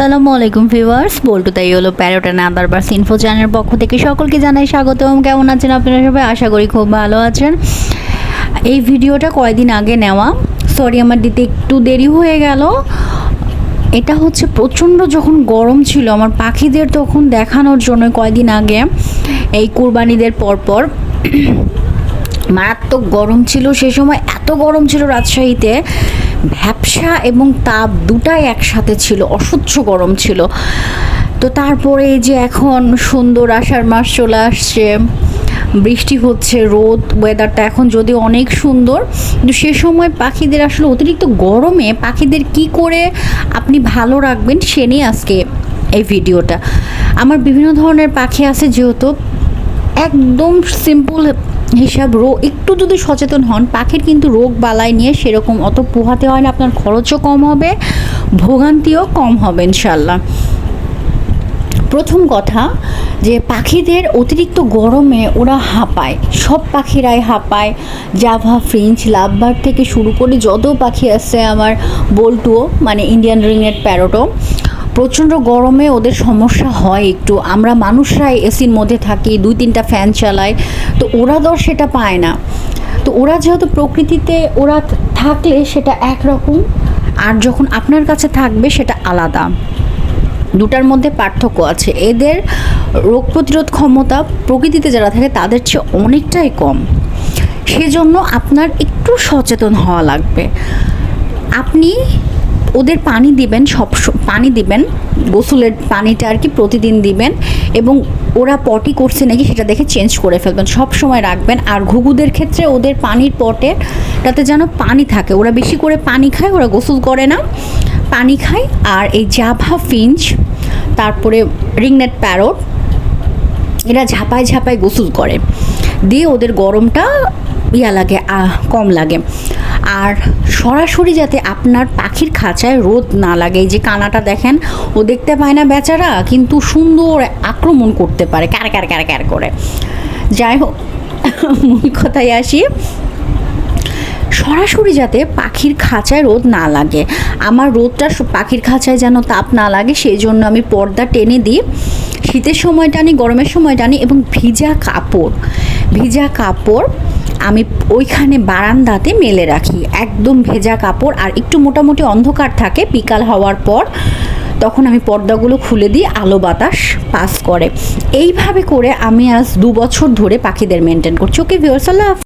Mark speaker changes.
Speaker 1: আসসালামু আলাইকুম ভিউয়ার্স, বল্টু তাই হলো parrot and other birds info চ্যানেলের পক্ষ থেকে সকলকে জানাই স্বাগতম। কেমন আছেন আপনারা সবাই? আশা করি খুব ভালো আছেন। এই ভিডিওটা কয়দিন আগে নেওয়া। সরি আমার দিতে একটু দেরি হয়ে গেল। এটা হচ্ছে প্রচণ্ড যখন গরম ছিল, আমার পাখিদের তখন দেখানোর জন্য কয়দিন আগে এই কুরবানিদের পরপর মারাত্মক গরম ছিল। সে সময় এত গরম ছিল রাজশাহীতে ভ্যাবসা এবং তাপ দুটাই একসাথে ছিল, অসহ্য গরম ছিল। তো তারপরে এই যে এখন সুন্দর আষাঢ় মাস চলে আসছে, বৃষ্টি হচ্ছে, রোদ ওয়েদারটা এখন যদিও অনেক সুন্দর, কিন্তু সে সময় পাখিদের আসলে অতিরিক্ত গরমে পাখিদের কি করে আপনি ভালো রাখবেন সে নিয়ে আজকে এই ভিডিওটা। আমার বিভিন্ন ধরনের পাখি আছে যেহেতু একদম সিম্পল হিসাব রোগ একটু যদি সচেতন হন, পাখির কিন্তু রোগ বালাই নিয়ে সেরকম অত পোহাতে হয় না, আপনার খরচও কম হবে, ভোগান্তিও কম হবে ইনশাল্লাহ প্রথম কথা যে পাখিদের অতিরিক্ত গরমে ওরা হাঁপায়, সব পাখিরাই হাঁপায়, জাভা ফ্রিঞ্চ লাভবার থেকে শুরু করে যত পাখি আছে আমার বল্টুও মানে ইন্ডিয়ান রিংনেট প্যারোটও প্রচণ্ড গরমে ওদের সমস্যা হয় একটু। আমরা মানুষরাই এসির মধ্যে থাকি, দুই তিনটা ফ্যান চালাই, তো ওরা আর সেটা পায় না। তো ওরা যেহেতু প্রকৃতিতে ওরা থাকলে সেটা একরকম, আর যখন আপনার কাছে থাকবে সেটা আলাদা। দুটার মধ্যে পার্থক্য আছে। এদের রোগ প্রতিরোধ ক্ষমতা প্রকৃতিতে যারা থাকে তাদের চেয়ে অনেকটাই কম। সেজন্য আপনার একটু সচেতন হওয়া লাগবে। আপনি ওদের পানি দিবেন সব পানি দিবেন, গোসলের পানিটা আর কি প্রতিদিন দিবেন এবং ওরা পটি করছে নাকি সেটা দেখে চেঞ্জ করে ফেলবেন। সব সময় রাখবেন আর ঘুঘুদের ক্ষেত্রে ওদের পানির পটে তাতে যেন পানি থাকে। ওরা বেশি করে পানি খায়, ওরা গোসল করে না। পানি খায় আর এই জাভা ফিঞ্চ, তারপরে রিংনেট প্যারট, এরা ঝাপায় ঝাপায় গোসল করে। দিয়ে ওদের গরমটা ইয়া লাগে কম লাগে। আর সরাসরি যাতে আপনার পাখির খাঁচায় রোদ না লাগে যে কানাটা দেখেন, ও দেখতে পায় না বেচারা, কিন্তু সুন্দর আক্রমণ করতে পারে, ক্যার ক্যার ক্যার ক্যার করে। যাই হোক, মূল কথায় আসি। সরাসরি যাতে পাখির খাঁচায় রোদ না লাগে, আমার রোদটা পাখির খাঁচায় যেন তাপ না লাগে, সেই জন্য আমি পর্দা টেনে দিই। শীতের সময় টানি গরমের সময় টানি এবং ভিজা কাপড় ভিজা কাপড় আমি ওইখানে বারান্দাতে মেলে রাখি। একদম ভেজা কাপড় আর একটু মোটামুটি অন্ধকার থাকে বিকাল হওয়ার পর। তখন আমি পর্দাগুলো খুলে দিই, আলো বাতাস পাস করে। এইভাবে করে আমি আজ দু বছর ধরে পাখিদের মেনটেন করছি। ওকে ভিওর্স আল্লাহ হাফেজ।